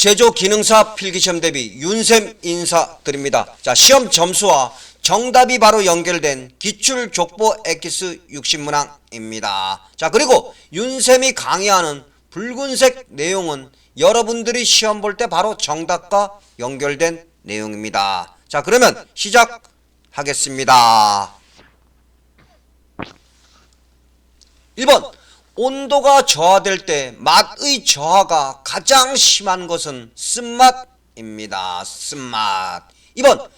제조 기능사 필기시험 대비 윤쌤 인사드립니다. 자, 시험 점수와 정답이 바로 연결된 기출 족보 엑기스 60문항입니다. 자, 그리고 윤쌤이 강의하는 붉은색 내용은 여러분들이 시험 볼 때 바로 정답과 연결된 내용입니다. 자, 그러면 시작하겠습니다. 1번 온도가 저하될 때 맛의 저하가 가장 심한 것은 쓴맛입니다. 쓴맛. 2번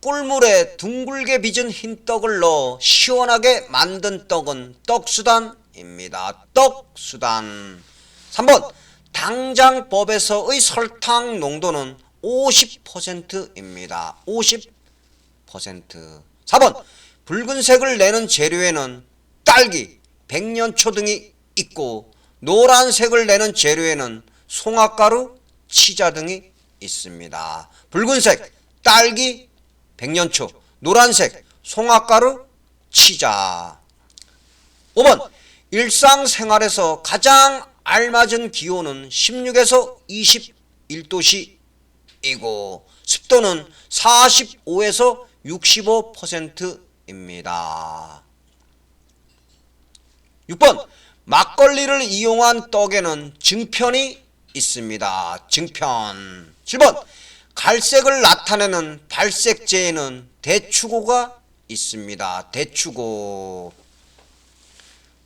꿀물에 둥글게 빚은 흰 떡을 넣어 시원하게 만든 떡은 떡수단입니다. 떡수단. 3번 당장법에서의 설탕 농도는 50%입니다. 50%. 4번 붉은색을 내는 재료에는 딸기, 백년초 등이 있고 노란색을 내는 재료에는 송화가루, 치자 등이 있습니다. 붉은색 딸기, 백년초, 노란색 송화가루, 치자. 5번 일상생활에서 가장 알맞은 기온은 16에서 21도씨이고 습도는 45에서 65%입니다. 6번 막걸리를 이용한 떡에는 증편이 있습니다. 증편. 7번 갈색을 나타내는 발색제에는 대추고가 있습니다. 대추고.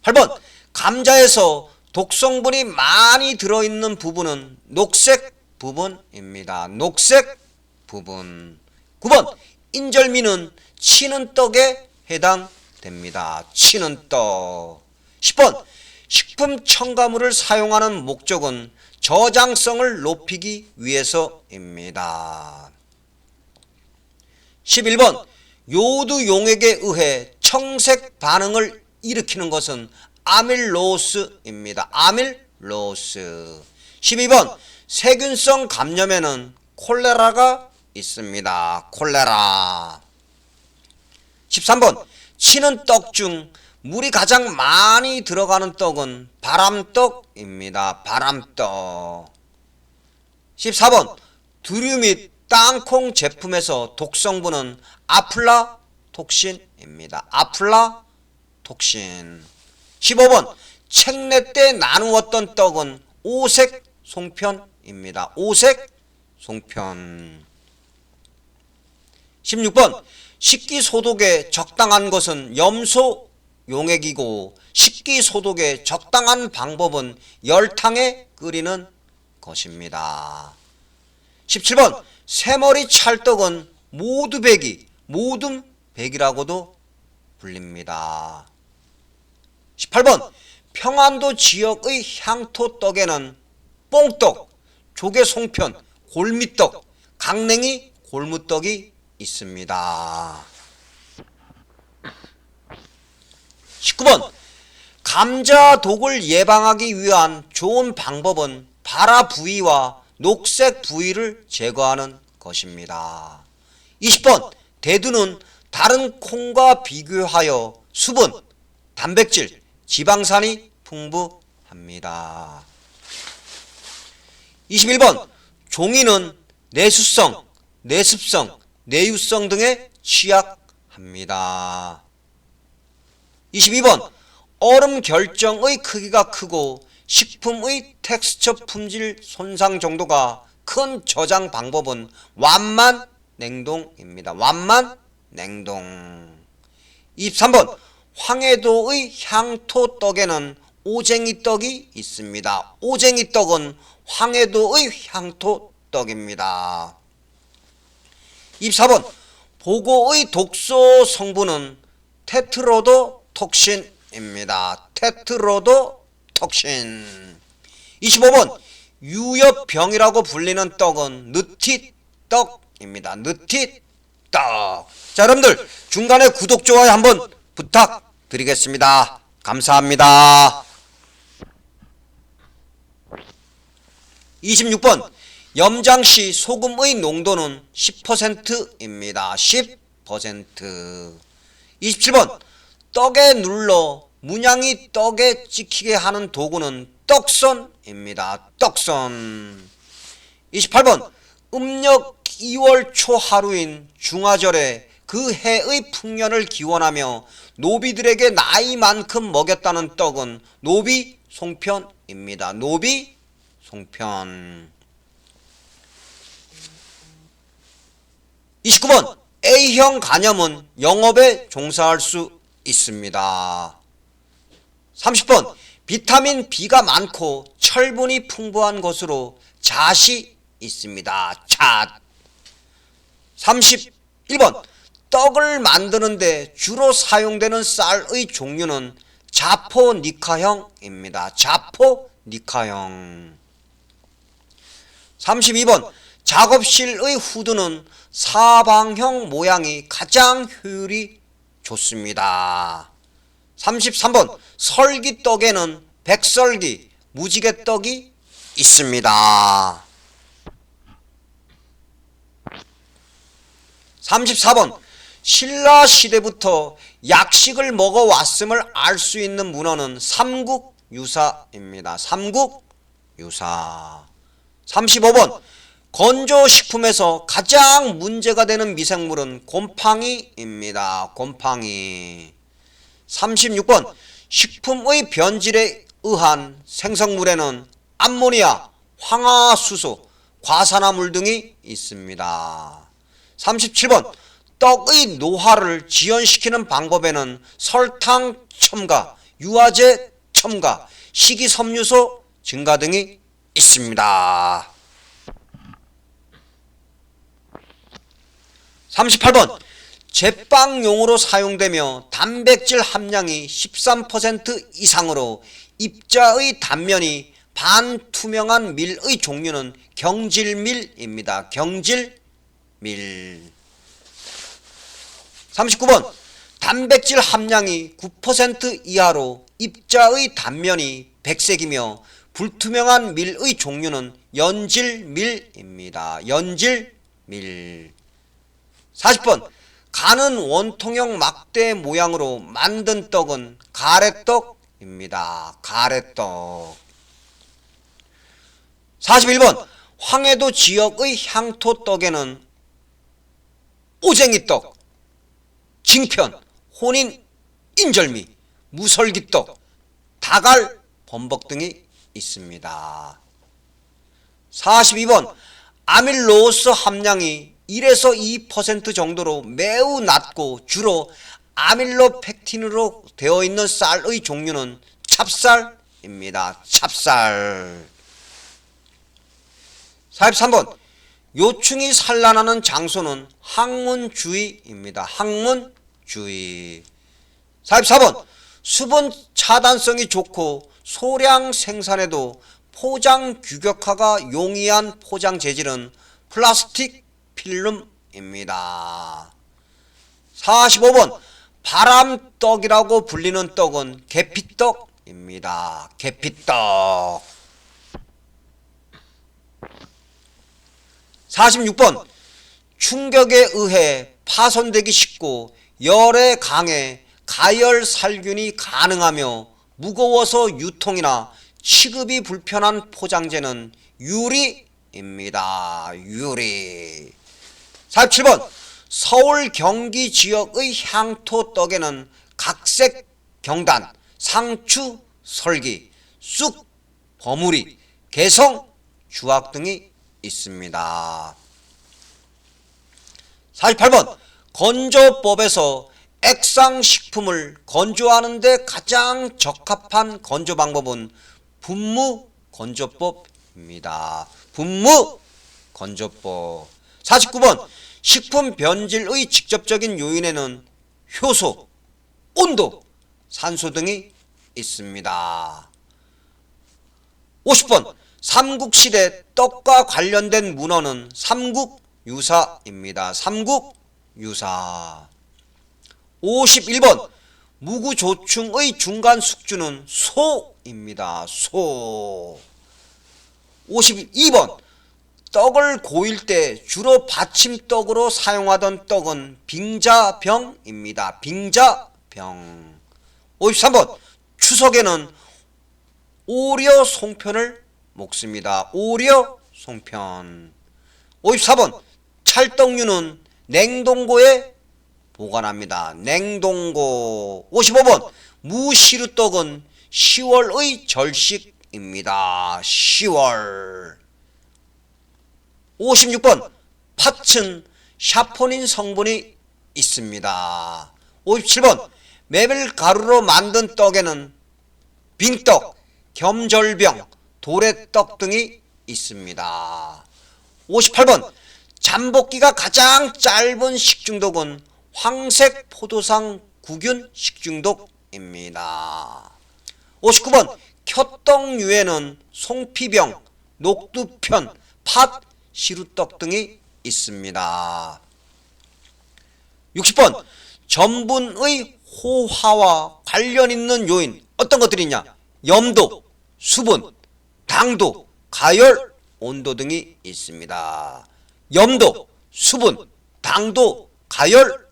8번 감자에서 독성분이 많이 들어있는 부분은 녹색 부분입니다. 녹색 부분. 9번 인절미는 치는 떡에 해당됩니다. 치는 떡. 10번 식품 첨가물을 사용하는 목적은 저장성을 높이기 위해서입니다. 11번 요드 용액에 의해 청색 반응을 일으키는 것은 아밀로스입니다. 아밀로스. 12번 세균성 감염에는 콜레라가 있습니다. 콜레라. 13번 치는 떡 중 물이 가장 많이 들어가는 떡은 바람떡입니다. 바람떡. 14번 두류 및 땅콩 제품에서 독성분은 아플라톡신입니다. 아플라톡신. 15번 책내 때 나누었던 떡은 오색 송편입니다. 오색 송편. 16번 식기 소독에 적당한 것은 염소 용액이고 식기 소독의 적당한 방법은 열탕에 끓이는 것입니다. 17번 새머리 찰떡은 모두배기, 모둠백이라고도 불립니다. 18번 평안도 지역의 향토떡에는 뽕떡, 조개 송편, 골미떡, 강냉이 골무떡이 있습니다. 19번 감자 독을 예방하기 위한 좋은 방법은 발아 부위와 녹색 부위를 제거하는 것입니다. 20번 대두는 다른 콩과 비교하여 수분, 단백질, 지방산이 풍부합니다. 21번 종이는 내수성, 내습성, 내유성 등에 취약합니다. 22번 얼음 결정의 크기가 크고 식품의 텍스처 품질 손상 정도가 큰 저장 방법은 완만 냉동입니다. 완만 냉동. 23번 황해도의 향토 떡에는 오쟁이 떡이 있습니다. 오쟁이 떡은 황해도의 향토 떡입니다. 24번 보고의 독소 성분은 테트로도 톡신입니다. 테트로도 톡신. 25번 유엽병이라고 불리는 떡은 느티떡입니다. 느티떡. 자, 여러분들 중간에 구독 좋아요 한번 부탁드리겠습니다. 감사합니다. 26번 염장시 소금의 농도는 10%입니다. 10% 27번 떡에 눌러 문양이 떡에 찍히게 하는 도구는 떡선입니다. 떡선 28번 음력 2월 초 하루인 중화절에 그 해의 풍년을 기원하며 노비들에게 나이만큼 먹였다는 떡은 노비 송편입니다. 노비 송편 29번 A형 간염은 영업에 종사할 수 있습니다. 30번 비타민 B가 많고 철분이 풍부한 것으로 잣이 있습니다. 잣. 31번 떡을 만드는데 주로 사용되는 쌀의 종류는 자포니카형입니다. 자포니카형. 32번 작업실의 후드는 사방형 모양이 가장 효율이 좋습니다. 33번 설기떡에는 백설기, 무지개떡이 있습니다. 34번 신라 시대부터 약식을 먹어 왔음을 알 수 있는 문헌은 삼국 유사입니다. 삼국 유사 35번 건조식품에서 가장 문제가 되는 미생물은 곰팡이입니다. 곰팡이 36번 식품의 변질에 의한 생성물에는 암모니아, 황화수소, 과산화물 등이 있습니다. 37번 떡의 노화를 지연시키는 방법에는 설탕 첨가, 유화제 첨가, 식이섬유소 증가 등이 있습니다. 38번 제빵용으로 사용되며 단백질 함량이 13% 이상으로 입자의 단면이 반투명한 밀의 종류는 경질밀입니다. 경질밀 39번 단백질 함량이 9% 이하로 입자의 단면이 백색이며 불투명한 밀의 종류는 연질밀입니다. 연질밀 40번 가는 원통형 막대 모양으로 만든 떡은 가래떡입니다. 가래떡 41번 황해도 지역의 향토떡에는 오쟁이떡, 징편, 혼인, 인절미, 무설기떡, 다갈, 범벅 등이 있습니다. 42번 아밀로스 함량이 1에서 2% 정도로 매우 낮고 주로 아밀로펙틴으로 되어 있는 쌀의 종류는 찹쌀입니다. 찹쌀. 43번 요충이 산란하는 장소는 항문주의입니다. 항문주의. 44번 수분 차단성이 좋고 소량 생산에도 포장 규격화가 용이한 포장 재질은 플라스틱 필름입니다. 45번 바람떡이라고 불리는 떡은 계피떡입니다. 계피떡 46번 충격에 의해 파손되기 쉽고 열에 강해 가열 살균이 가능하며 무거워서 유통이나 취급이 불편한 포장재는 유리입니다. 유리 47번 서울 경기 지역의 향토 떡에는 각색 경단, 상추, 설기, 쑥, 버무리, 개성, 주악 등이 있습니다. 48번 건조법에서 액상식품을 건조하는데 가장 적합한 건조 방법은 분무 건조법입니다. 분무 건조법 49번 식품 변질의 직접적인 요인에는 효소, 온도, 산소 등이 있습니다. 50번 삼국시대 떡과 관련된 문헌은 삼국유사입니다. 삼국유사 51번 무구조충의 중간 숙주는 소입니다. 소 52번 떡을 고일 때 주로 받침떡으로 사용하던 떡은 빙자병입니다. 빙자병 53번 추석에는 오려 송편을 먹습니다. 오려 송편 54번 찰떡류는 냉동고에 보관합니다. 냉동고 55번 무시루떡은 10월의 절식입니다. 10월 56번 팥은 샤포닌 성분이 있습니다. 57번 메밀 가루로 만든 떡에는 빙떡, 겸절병, 도래떡 등이 있습니다. 58번 잠복기가 가장 짧은 식중독은 황색 포도상 구균 식중독입니다. 59번 켜떡류에는 송피병, 녹두편, 팥, 시루떡 등이 있습니다. 60번 전분의 호화와 관련 있는 요인 어떤 것들이 있냐? 염도, 수분, 당도, 가열, 온도 등이 있습니다. 염도, 수분, 당도, 가열,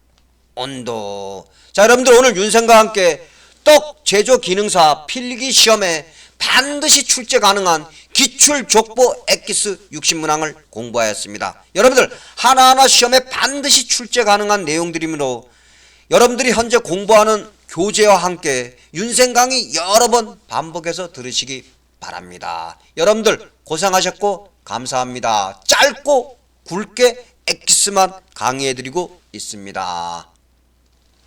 온도. 자, 여러분들 오늘 윤생과 함께 떡 제조 기능사 필기 시험에 반드시 출제 가능한 기출 족보 엑기스 60문항을 공부하였습니다. 여러분들 하나하나 시험에 반드시 출제 가능한 내용들이므로 여러분들이 현재 공부하는 교재와 함께 윤생 강의 여러 번 반복해서 들으시기 바랍니다. 여러분들 고생하셨고 감사합니다. 짧고 굵게 엑기스만 강의해드리고 있습니다.